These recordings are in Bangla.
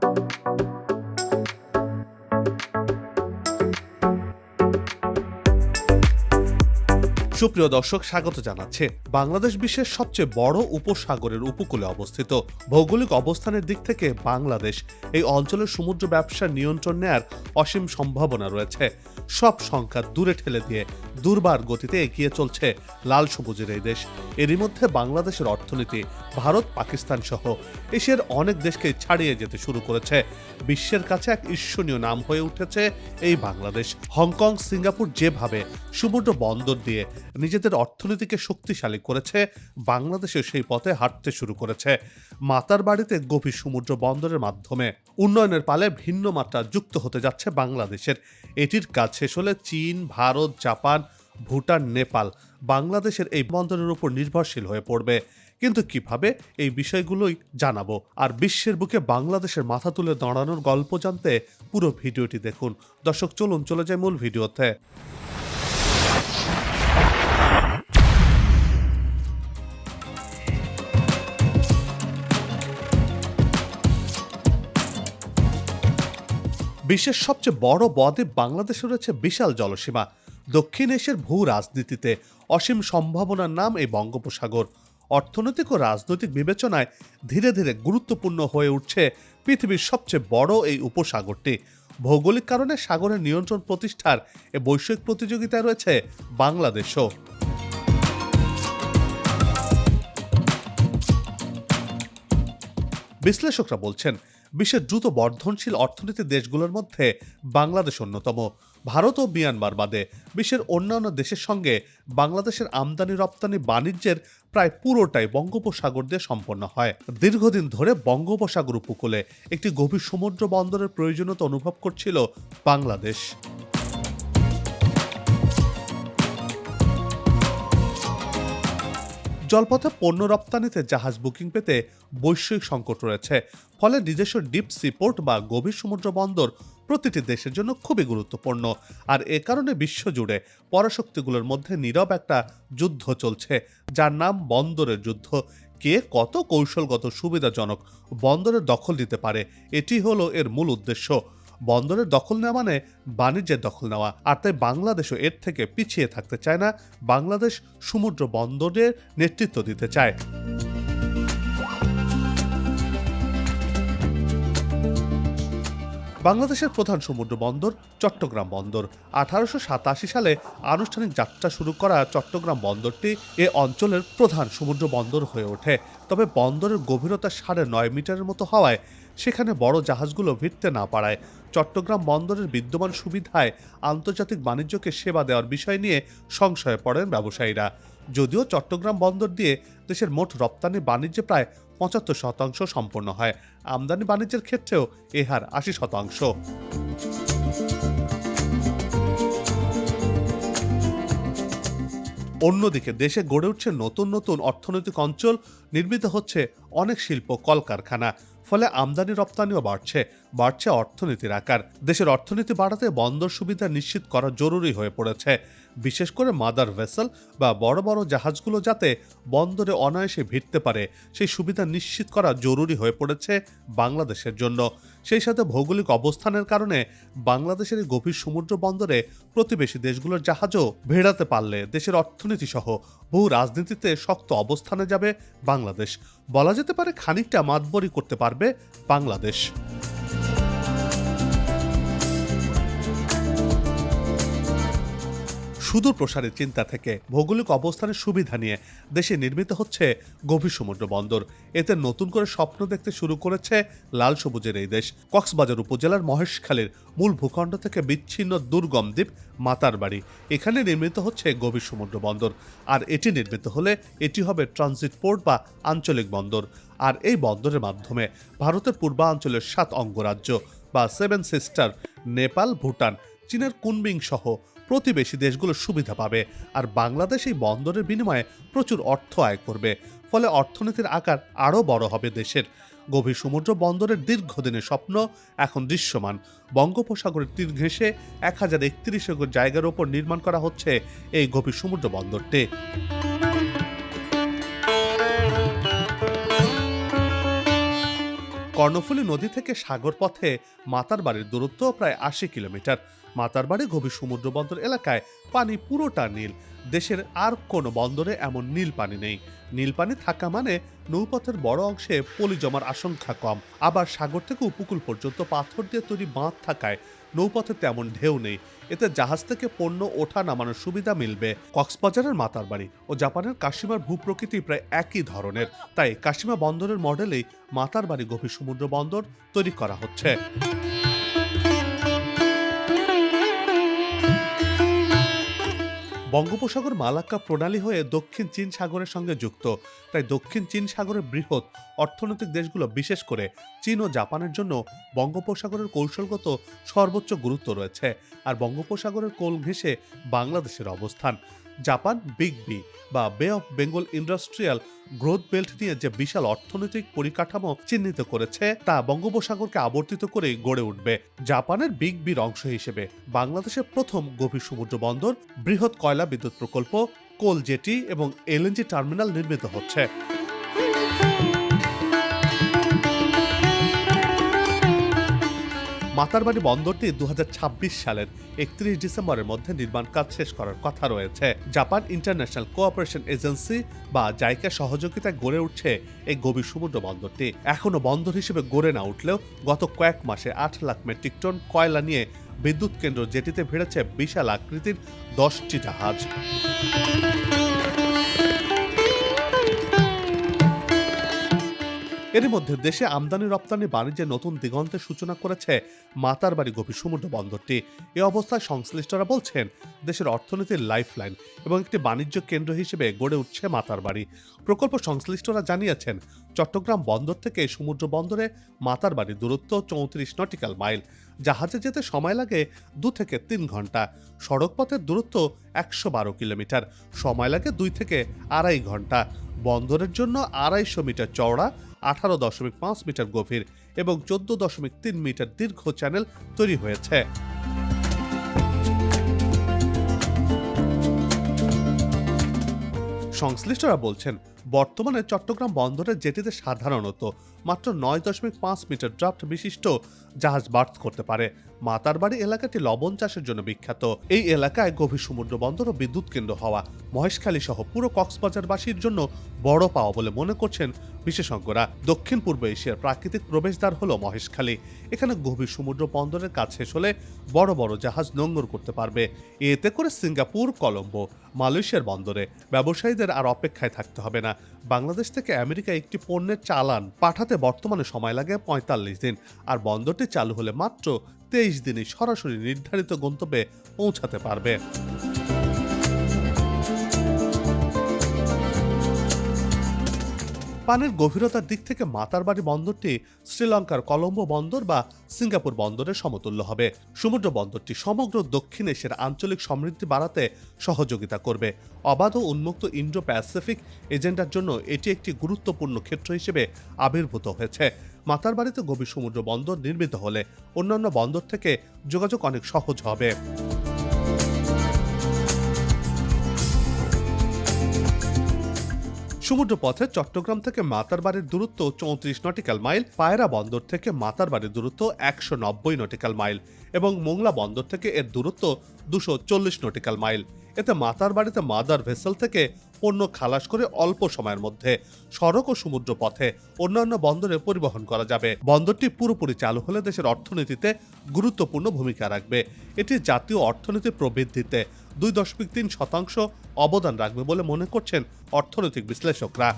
Thank you সুপ্রিয় দর্শক, স্বাগত জানাচ্ছে। বাংলাদেশ বিশ্বের সবচেয়ে বড় উপসাগরের উপকূলে অবস্থিত। ভৌগোলিক অবস্থানের দিক থেকে বাংলাদেশ এই অঞ্চলের সমুদ্র ব্যবসার নিয়ন্ত্রণ নেয়ার অসীম সম্ভাবনা রয়েছে। সব সংখ্যা দূরে ঠেলে দিয়ে দুর্বার গতিতে এগিয়ে চলছে লাল সবুজের এই দেশ। এরই মধ্যে বাংলাদেশের অর্থনীতি, ভারত, পাকিস্তান সহ এশিয়ার অনেক দেশকে ছাড়িয়ে যেতে শুরু করেছে। বিশ্বের কাছে এক ঈর্ষণীয় নাম হয়ে উঠেছে এই বাংলাদেশ। হংকং, সিঙ্গাপুর যেভাবে সমুদ্র বন্দর দিয়ে নিজেদের অর্থনীতিকে শক্তিশালী করেছে বাংলাদেশে সেই পথে হাঁটতে শুরু করেছে। মাতার বাড়িতে গভীর সমুদ্র বন্দরের মাধ্যমে উন্নয়নের পালে ভিন্ন মাত্রা যুক্ত হতে যাচ্ছে বাংলাদেশের। এটির কাজ শেষ হলে চীন, ভারত, জাপান, ভুটান, নেপাল বাংলাদেশের এই বন্দরের উপর নির্ভরশীল হয়ে পড়বে। কিন্তু কীভাবে? এই বিষয়গুলোই জানাব। আর বিশ্বের বুকে বাংলাদেশের মাথা তুলে দাঁড়ানোর গল্প জানতে পুরো ভিডিওটি দেখুন। দর্শক, চলুন চলে যায় মূল ভিডিওতে। বিশ্বের সবচেয়ে বড় বদ্বীপ বাংলাদেশে রয়েছে বিশাল জলসীমা। দক্ষিণ এশিয়ার ভূ রাজনীতিতে অসীম সম্ভাবনার নাম এই বঙ্গোপসাগর। অর্থনৈতিক ও রাজনৈতিক বিবেচনায় ধীরে ধীরে গুরুত্বপূর্ণ হয়ে উঠছে পৃথিবীর সবচেয়ে বড় এই উপসাগরটি। ভৌগোলিক কারণে সাগরের নিয়ন্ত্রণ প্রতিষ্ঠার এ বৈশ্বিক প্রতিযোগিতায় রয়েছে বাংলাদেশও। বিশ্লেষকরা বলছেন বিশ্বের দ্রুত বর্ধনশীল অর্থনীতির দেশগুলোর মধ্যে বাংলাদেশ অন্যতম। ভারত ও মিয়ানমার বাদে বিশ্বের অন্যান্য দেশের সঙ্গে বাংলাদেশের আমদানি রপ্তানি বাণিজ্যের প্রায় পুরোটাই বঙ্গোপসাগর দিয়ে সম্পন্ন হয়। দীর্ঘদিন ধরে বঙ্গোপসাগর উপকূলে একটি গভীর সমুদ্র বন্দরের প্রয়োজনীয়তা অনুভব করছিল বাংলাদেশ। জলপথে পণ্য রপ্তানিতে জাহাজ বুকিং পেতে বৈশ্বিক সংকট রয়েছে। ফলে নিজস্ব ডিপ সিপোর্ট বা গভীর সমুদ্র বন্দর প্রতিটি দেশের জন্য খুবই গুরুত্বপূর্ণ। আর এ কারণে বিশ্বজুড়ে পরাশক্তিগুলোর মধ্যে নীরব একটা যুদ্ধ চলছে, যার নাম বন্দরের যুদ্ধ। কে কত কৌশলগত সুবিধাজনক বন্দরের দখল দিতে পারে, এটি হলো এর মূল উদ্দেশ্য। বন্দরের দখল নেওয়া মানে বাণিজ্যের দখল নেওয়া। আর তাই বাংলাদেশও এর থেকে পিছিয়ে থাকতে চায় না। বাংলাদেশ সমুদ্র বন্দরের নেতৃত্ব দিতে চায়। বাংলাদেশের প্রধান সমুদ্র বন্দর চট্টগ্রাম বন্দর। আঠারোশো সাতাশি সালে আনুষ্ঠানিক যাত্রা শুরু করা চট্টগ্রাম বন্দরটি এ অঞ্চলের প্রধান সমুদ্র বন্দর হয়ে ওঠে। তবে বন্দরের গভীরতা সাড়ে নয় মিটারের মতো হওয়ায় সেখানে বড় জাহাজগুলো ভিড়তে না পারায়। চট্টগ্রাম বন্দরের বিদ্যমান সুবিধায় আন্তর্জাতিক বাণিজ্যকে সেবা দেওয়ার বিষয় নিয়ে সংশয়ে পড়েন ব্যবসায়ীরা। যদিও চট্টগ্রাম বন্দর দিয়ে দেশের মোট রপ্তানি বাণিজ্যে প্রায় পঁচাত্তর শতাংশ সম্পন্ন হয়। আমদানি বাণিজ্যের ক্ষেত্রেও এ হার আশি শতাংশ। অন্যদিকে দেশে গড়ে উঠছে নতুন নতুন অর্থনৈতিক অঞ্চল, নির্মিত হচ্ছে অনেক শিল্প কলকারখানা। ফলে আমদানি রপ্তানিও বাড়ছে বাড়ছে অর্থনীতির আকার। দেশের অর্থনীতি বাড়াতে বন্দর সুবিধা নিশ্চিত করা জরুরি হয়ে পড়েছে। বিশেষ করে মাদার ভেসেল বা বড় বড় জাহাজগুলো যাতে বন্দরে অনায়াসে ভিড়তে পারে, সেই সুবিধা নিশ্চিত করা জরুরি হয়ে পড়েছে বাংলাদেশের জন্য। সেই সাথে ভৌগোলিক অবস্থানের কারণে বাংলাদেশের এই গভীর সমুদ্র বন্দরে প্রতিবেশী দেশগুলোর জাহাজও ভেড়াতে পারলে দেশের অর্থনীতি সহ বহু রাজনীতিতে শক্ত অবস্থানে যাবে বাংলাদেশ। বলা যেতে পারে খানিকটা মাতবরি করতে পারবে বাংলাদেশ। সুদূর প্রসারের চিন্তা থেকে ভৌগোলিক অবস্থানের সুবিধা নিয়ে দেশে নির্মিত হচ্ছে গভীর সমুদ্র বন্দর। এতে নতুন করে স্বপ্ন দেখতে শুরু করেছে লাল সবুজের এই দেশ। কক্সবাজার উপজেলার মহেশখালীর মূল ভূখণ্ড থেকে বিচ্ছিন্ন দুর্গম দ্বীপ মাতার বাড়ি। এখানে নির্মিত হচ্ছে গভীর সমুদ্র বন্দর। আর এটি নির্মিত হলে এটি হবে ট্রানজিট পোর্ট বা আঞ্চলিক বন্দর। আর এই বন্দরের মাধ্যমে ভারতের পূর্বাঞ্চলের সাত অঙ্গরাজ্য বা সেভেন সিস্টার, নেপাল, ভুটান, চীনের কুনবিং সহ প্রতিবেশী দেশগুলো সুবিধা পাবে। আর বাংলাদেশ এই বন্দরের বিনিময়ে প্রচুর অর্থ আয় করবে। ফলে অর্থনীতির আকার আরও বড় হবে দেশের। গভীর সমুদ্র বন্দরের দীর্ঘদিনের স্বপ্ন এখন দৃশ্যমান। বঙ্গোপসাগরের তীর ঘেঁষে এক হাজার একত্রিশ একর জায়গার ওপর নির্মাণ করা হচ্ছে এই গভীর সমুদ্র বন্দরটি। কর্ণফুলী নদী থেকে সাগর পথে মাতার বাড়ির দূরত্ব প্রায় আশি কিলোমিটার। মাতার বাড়ি গভীর সমুদ্র বন্দর এলাকায় পানি পুরোটা নীল। দেশের আর কোনো বন্দরে এমন নীল পানি নেই। নীল পানি থাকা মানে নৌপথের বড় অংশে পলি জমার আশঙ্কা কম। আবার সাগর থেকে উপকূল পর্যন্ত পাথর দিয়ে তৈরি বাঁধ থাকায় নৌপথে তেমন ঢেউ নেই। এতে জাহাজ থেকে পণ্য ওঠা নামানোর সুবিধা মিলবে। কক্সবাজারের মাতার বাড়ি ও জাপানের কাশিমার ভূপ্রকৃতি প্রায় একই ধরনের। তাই কাশিমা বন্দরের মডেলেই মাতার বাড়ি গভীর সমুদ্র বন্দর তৈরি করা হচ্ছে। বঙ্গোপসাগর মালাক্কা প্রণালী হয়ে দক্ষিণ চীন সাগরের সঙ্গে যুক্ত। তাই দক্ষিণ চীন সাগরের বৃহৎ অর্থনৈতিক দেশগুলো বিশেষ করে চীন ও জাপানের জন্য বঙ্গোপসাগরের কৌশলগত সর্বোচ্চ গুরুত্ব রয়েছে। আর বঙ্গোপসাগরের কোল ঘেঁষে বাংলাদেশের অবস্থান। জাপান বিগ বি বা Bay of Bengal Industrial Growth Belt নিয়ে যে বিশাল অর্থনৈতিক পরিকাঠামো চিহ্নিত করেছে, তা বঙ্গোপসাগরকে আবর্তিত করে গড়ে উঠবে। জাপানের বিগ বির অংশ হিসেবে বাংলাদেশের প্রথম গভীর সমুদ্র বন্দর, বৃহৎ কয়লা বিদ্যুৎ প্রকল্প, কোল জেটি এবং এলএনজি টার্মিনাল নির্মিত হচ্ছে। মাতারবাড়ি বন্দরটি দু হাজার ছাব্বিশ সালের একত্রিশ ডিসেম্বরের মধ্যে নির্মাণ কাজ শেষ করার কথা রয়েছে। জাপান ইন্টারন্যাশনাল কোঅপারেশন এজেন্সি বা জাইকা সহযোগিতায় গড়ে উঠছে এই গভীর সমুদ্র বন্দরটি। এখনও বন্দর হিসেবে গড়ে না উঠলেও গত কয়েক মাসে আট লাখ মেট্রিক টন কয়লা নিয়ে বিদ্যুৎ কেন্দ্র জেটিতে ভিড়েছে বিশাল আকৃতির দশটি জাহাজ। এর মধ্যে দেশে আমদানি রপ্তানি বাণিজ্যে নতুন দিগন্তের সূচনা করেছে মাতারবাড়ি গভীর সমুদ্র বন্দরটি। এ অবস্থায় সংশ্লিষ্টরা বলছেন, দেশের অর্থনীতির লাইফলাইন এবং একটি বাণিজ্য কেন্দ্র হিসেবে গড়ে উঠছে মাতারবাড়ি প্রকল্প সংশ্লিষ্টরা জানিয়েছেন, চট্টগ্রাম বন্দর থেকে সমুদ্র বন্দরে মাতারবাড়ির দূরত্ব চৌত্রিশ নটিক্যাল মাইল। জাহাজে যেতে সময় লাগে দু থেকে তিন ঘণ্টা। সড়ক পথের দূরত্ব একশো বারো কিলোমিটার। সময় লাগে দুই থেকে আড়াই ঘণ্টা। বন্দরের জন্য আড়াইশো মিটার চওড়া আঠারো দশমিক পাঁচ মিটার গভীর এবং চোদ্দ দশমিক তিন মিটার দীর্ঘ চ্যানেল তৈরি হয়েছে। সংশ্লিষ্টরা বলছেন বর্তমানে চট্টগ্রাম বন্দরের জেটিতে সাধারণত মাত্র নয় দশমিক পাঁচ মিটার ড্রাফট বিশিষ্ট জাহাজ বার্থ করতে পারে। মাতারবাড়ি এলাকাটি লবণ চাষের জন্য বিখ্যাত। এই এলাকায় গভীর সমুদ্র বন্দর ও বিদ্যুৎ কেন্দ্র হওয়া মহেশখালী সহ পুরো কক্সবাজারবাসীর জন্য বড় পাওয়া বলে মনে করছেন বিশেষজ্ঞরা। দক্ষিণ পূর্ব এশিয়ার প্রাকৃতিক প্রবেশদ্বার হলো মহেশখালী। এখানে গভীর সমুদ্র বন্দরের কাজ শেষ হলে বড় বড় জাহাজ নোঙ্গর করতে পারবে। এতে করে সিঙ্গাপুর, কলম্বো, মালয়েশিয়ার বন্দরে ব্যবসায়ীদের আর অপেক্ষায় থাকতে হবে না। বাংলাদেশ থেকে আমেরিকা একটি পণ্যের চালান পাঠাতে বর্তমানে সময় লাগে পঁয়তাল্লিশ দিন, আর বন্দরটি চালু হলে মাত্র তেইশ দিনে সরাসরি নির্ধারিত গন্তব্যে পৌঁছাতে পারবে। পানির গভীরতার দিক থেকে মাতারবাড়ি বন্দরটি শ্রীলঙ্কার কলম্বো বন্দর বা সিঙ্গাপুর বন্দরের সমতুল্য হবে। সমুদ্র বন্দরটি সমগ্র দক্ষিণ এশিয়ার আঞ্চলিক সমৃদ্ধি বাড়াতে সহযোগিতা করবে। অবাধ ও উন্মুক্ত ইন্ডো প্যাসিফিক এজেন্ডার জন্য এটি একটি গুরুত্বপূর্ণ ক্ষেত্র হিসেবে আবির্ভূত হয়েছে। মাতারবাড়িতে গভীর সমুদ্র বন্দর নির্মিত হলে অন্যান্য বন্দর থেকে যোগাযোগ অনেক সহজ হবে। সমুদ্র পথে চট্টগ্রাম থেকে মাতারবাড়ির দূরত্ব চৌত্রিশ নটিক্যাল মাইল, পায়রা বন্দর থেকে মাতারবাড়ির দূরত্ব একশো নব্বই নটিক্যাল মাইল এবং মোংলা বন্দর থেকে এর দূরত্ব দুশো চল্লিশ নটিক্যাল মাইল। এতে মাতারবাড়িতে মাদার ভেসেল থেকে পণ্য খালাস করে অল্প সময়ের মধ্যে সড়ক ও সমুদ্র পথে অন্যান্য বন্দরে পরিবহন করা যাবে। বন্দরটি পুরোপুরি চালু হলে দেশের অর্থনীতিতে গুরুত্বপূর্ণ ভূমিকা রাখবে। এটি জাতীয় অর্থনীতি প্রবৃদ্ধিতে দুই দশমিক তিন শতাংশ অবদান রাখবে বলে মনে করছেন অর্থনৈতিক বিশ্লেষকরা।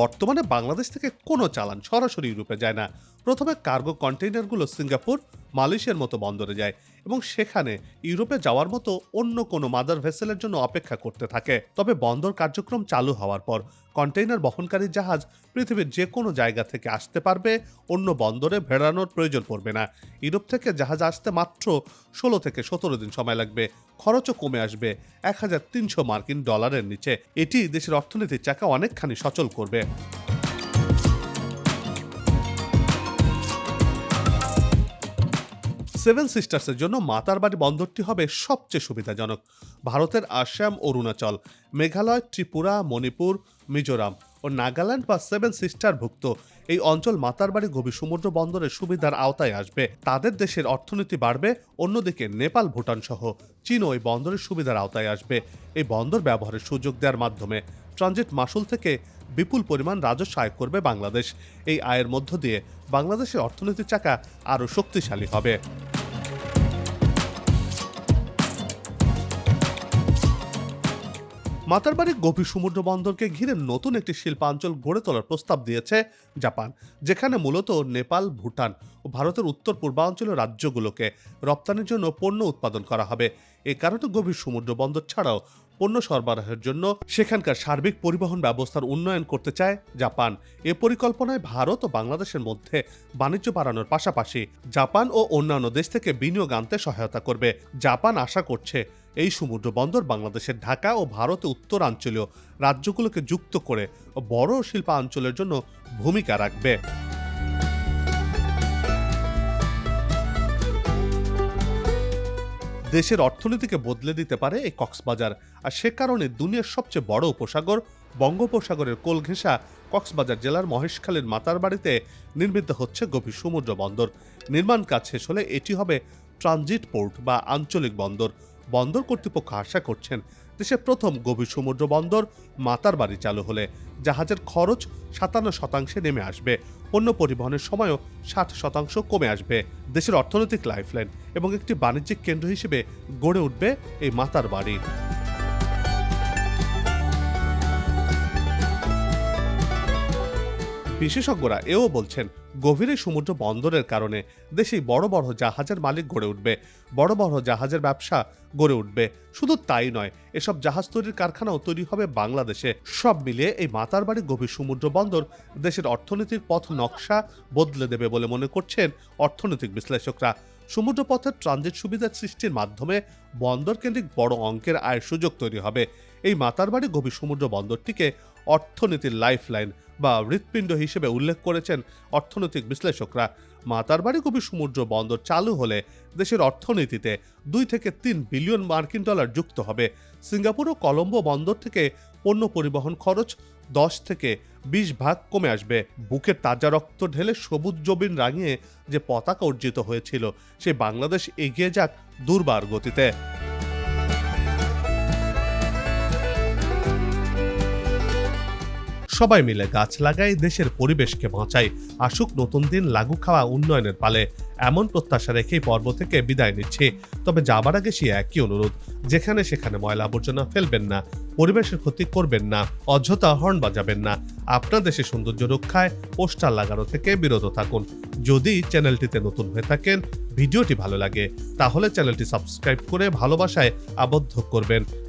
বর্তমানে বাংলাদেশ থেকে কোনো চালান সরাসরি ইউরোপে যায় না। প্রথমে কার্গো কন্টেইনারগুলো সিঙ্গাপুর, মালয়েশিয়ার মতো বন্দরে যায় এবং সেখানে ইউরোপে যাওয়ার মতো অন্য কোনো মাদার ভেসেলের জন্য অপেক্ষা করতে থাকে। তবে বন্দর কার্যক্রম চালু হওয়ার পর কন্টেইনার বহনকারী জাহাজ পৃথিবীর যে কোনো জায়গা থেকে আসতে পারবে, অন্য বন্দরে ভেড়ানোর প্রয়োজন পড়বে না। ইউরোপ থেকে জাহাজ আসতে মাত্র ষোলো থেকে সতেরো দিন সময় লাগবে। খরচও কমে আসবে এক হাজার তিনশো মার্কিন ডলারের নিচে। এটি দেশের অর্থনীতির চাকা অনেকখানি সচল করবে। সেভেন সিস্টার্সের জন্য মাতার বাড়ি বন্দরটি হবে সবচেয়ে সুবিধাজনক। ভারতের আসাম, অরুণাচল, মেঘালয়, ত্রিপুরা, মণিপুর, মিজোরাম ও নাগাল্যান্ড বা সেভেন সিস্টার ভুক্ত এই অঞ্চল মাতারবাড়ি গভীর সমুদ্র বন্দরের সুবিধার আওতায় আসবে। তাদের দেশের অর্থনীতি বাড়বে, অন্যদিকে নেপাল, ভুটান সহ চীনও এই বন্দরের সুবিধার আওতায় আসবে। এই বন্দর ব্যবহারের সুযোগ দেওয়ার মাধ্যমে ট্রানজিট মাসুল থেকে বিপুল পরিমাণ রাজস্ব আয় করবে বাংলাদেশ। এই আয়ের মধ্য দিয়ে বাংলাদেশের অর্থনীতির চাকা আরও শক্তিশালী হবে। মাতারবাড়ি গভীর সমুদ্র বন্দরকে ঘিরে নতুন একটি শিল্পাঞ্চল গড়ে তোলার প্রস্তাব দিয়েছে জাপান, যেখানে মূলত নেপাল, ভুটান ও ভারতের উত্তর পূর্বাঞ্চলের রাজ্যগুলোকে রপ্তানির জন্য পণ্য উৎপাদন করা হবে। এ কারণে গভীর সমুদ্র বন্দর ছাড়াও পণ্য সরবরাহের জন্য সেখানকার সার্বিক পরিবহন ব্যবস্থার উন্নয়ন করতে চায় জাপান। এ পরিকল্পনায় ভারত ও বাংলাদেশের মধ্যে বাণিজ্য বাড়ানোর পাশাপাশি জাপান ও অন্যান্য দেশ থেকে বিনিয়োগ আনতে সহায়তা করবে। জাপান আশা করছে এই সমুদ্র বন্দর বাংলাদেশের ঢাকা ও ভারতের উত্তরাঞ্চলীয় রাজ্যগুলোকে যুক্ত করে বড় শিল্পাঞ্চলের জন্য ভূমিকা রাখবে। দেশের অর্থনীতিকে বদলে দিতে পারে এই কক্সবাজার। আর সে কারণে দুনিয়ার সবচেয়ে বড় উপসাগর, বঙ্গোপসাগরের কোল ঘেঁষা কক্সবাজার জেলার মহেশখালীর মাতার বাড়িতে নির্মিত হচ্ছে গভীর সমুদ্র বন্দর। নির্মাণ কাজ শেষ হলে এটি হবে ট্রানজিট পোর্ট বা আঞ্চলিক বন্দর। বন্দর কর্তৃপক্ষ আশা করছেন দেশের প্রথম গভীর সমুদ্র বন্দর মাতার বাড়ি চালু হলে। জাহাজের খরচ সাতান্ন শতাংশে নেমে আসবে। পণ্য পরিবহনের সময়ও ষাট শতাংশ কমে আসবে। দেশের অর্থনৈতিক লাইফলাইন এবং একটি বাণিজ্যিক কেন্দ্র হিসেবে গড়ে উঠবে এই মাতার বাড়ি। বিশেষজ্ঞরা এও বলছেন, গভীরে সমুদ্র বন্দরের কারণে দেশে বড় বড় জাহাজের মালিক গড়ে উঠবে। বড় বড় জাহাজের ব্যবসা গড়ে উঠবে। শুধু তাই নয়, এসব জাহাজ তৈরির কারখানাও তৈরি হবে বাংলাদেশে। সব মিলিয়ে এই মাতারবাড়ি গভীর সমুদ্র বন্দর দেশের অর্থনীতির পথ নকশা বদলে দেবে বলে মনে করছেন অর্থনৈতিক বিশ্লেষকরা। সমুদ্র পথের ট্রানজিট সুবিধা সৃষ্টির মাধ্যমে বন্দর কেন্দ্রিক বড় অঙ্কের আয়ের সুযোগ তৈরি হবে। এই মাতারবাড়ি গভীর সমুদ্র বন্দরটিকে অর্থনীতির লাইফলাইন বা হৃৎপিণ্ড হিসেবে উল্লেখ করেছেন অর্থনৈতিক বিশ্লেষকরা। মাতারবাড়ি কবি সমুদ্র বন্দর চালু হলে দেশের অর্থনীতিতে দুই থেকে তিন বিলিয়ন মার্কিন ডলার যুক্ত হবে। সিঙ্গাপুর ও কলম্বো বন্দর থেকে পণ্য পরিবহন খরচ দশ থেকে বিশ ভাগ কমে আসবে। বুকের তাজা রক্ত ঢেলে সবুজ জবিন রাঙিয়ে যে পতাকা অর্জিত হয়েছিল, সে বাংলাদেশ এগিয়ে যাক দুর্বার গতিতে। সবাই মিলে গাছ লাগাই দেশের পরিবেশকে বাঁচাই আসুক নতুন দিন লাগু খাওয়া উন্নয়নের পালে। এমন প্রত্যাশা রেখেই পর্ব থেকে বিদায় নিচ্ছি। তবে যাবার আগে সে একই অনুরোধ, যেখানে সেখানে ময়লা আবর্জনা ফেলবেন না, পরিবেশের ক্ষতি করবেন না, অযথা হর্ন বাজাবেন না। আপনার দেশের সৌন্দর্য রক্ষায় পোস্টার লাগানো থেকে বিরত থাকুন। যদি চ্যানেলটিতে নতুন হয়ে থাকেন, ভিডিওটি ভালো লাগে, তাহলে চ্যানেলটি সাবস্ক্রাইব করে ভালোবাসায় আবদ্ধ করবেন।